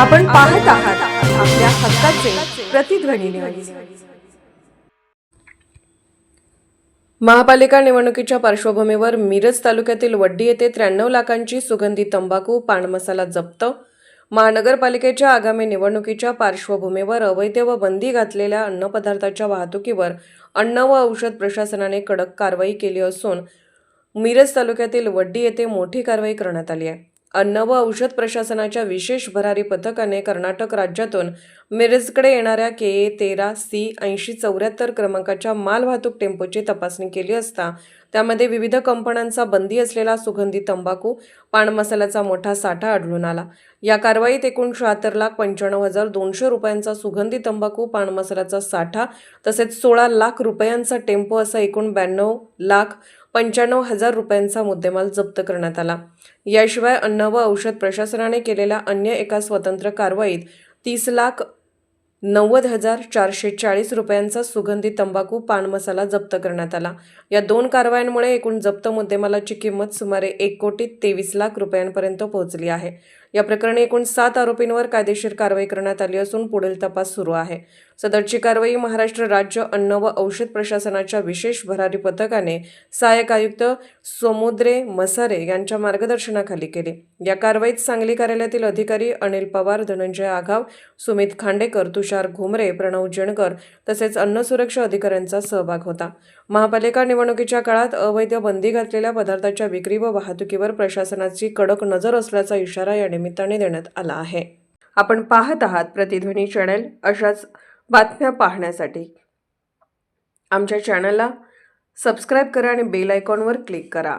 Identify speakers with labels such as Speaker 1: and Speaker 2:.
Speaker 1: आपण पाहत आहात आपल्या हक्काचे प्रतिध्वनी न्यूज महापालिका निवडणुकीच्या पार्श्वभूमीवर मिरज तालुक्यातील वड्डी येथे त्र्याण्णव लाखांची सुगंधी तंबाखू पान मसाला जप्त. महानगरपालिकेच्या आगामी निवडणुकीच्या पार्श्वभूमीवर अवैध व बंदी घातलेल्या अन्नपदार्थाच्या वाहतुकीवर अन्न व औषध प्रशासनाने कडक कारवाई केली असून मिरज तालुक्यातील वड्डी येथे मोठी कारवाई करण्यात आली आहे. अन्न व औषध प्रशासनाच्या विशेष भरारी पथकाने कर्नाटक राज्यातून मिरजकडे येणाऱ्या के ए तेरा सी ऐंशी चौऱ्याहत्तर क्रमांकाच्या मालवाहतूक टेम्पोची तपासणी केली असता त्यामध्ये विविध कंपन्यांचा बंदी असलेला सुगंधी तंबाखू पान मसाल्याचा मोठा साठा आढळून आला. या कारवाईत एकूण शहात्तर लाख पंच्याण्णव हजार दोनशे रुपयांचा सुगंधी तंबाखू पान मसाल्याचा साठा तसेच सोळा लाख रुपयांचा टेम्पो असा एकूण ब्याण्णव लाख पंच्याण्णव हजार रुपयांचा मुद्देमाल जप्त करण्यात आला. याशिवाय अन्न व औषध प्रशासनाने केलेल्या अन्य एका स्वतंत्र कारवाईत तीस लाख नव्वद हजार चारशे चाळीस रुपयांचा सुगंधी तंबाखू पान मसाला जप्त करण्यात आला. या दोन कारवायांमुळे एकूण जप्त मुद्देमालाची किंमत सुमारे एक कोटी तेवीस लाख रुपयांपर्यंत पोहोचली आहे. या प्रकरणी एकूण सात आरोपींवर कायदेशीर कारवाई करण्यात आली असून पुढील तपास सुरू आहे. सदरची कारवाई महाराष्ट्र राज्य अन्न व औषध प्रशासनाच्या विशेष भरारी पथकाने सहाय्यक आयुक्त समुद्रे मसारे यांच्या मार्गदर्शनाखाली केली. या कारवाईत सांगली कार्यालयातील अधिकारी अनिल पवार धनंजय आघाव सुमित खांडेकर तुषार घुमरे प्रणव जणकर तसेच अन्न सुरक्षा अधिकाऱ्यांचा सहभाग होता. महापालिका निवडणुकीच्या काळात अवैध बंदी घातलेल्या पदार्थाच्या विक्री व वाहतुकीवर प्रशासनाची कडक नजर असल्याचा इशारा या निमित्ताने देण्यात आला आहे. आपण पाहत आहात प्रतिध्वनी चॅनल अशाच बातम्या पाहण्यासाठी. आमच्या चॅनलला सबस्क्राईब करा आणि बेल आयकॉनवर क्लिक करा.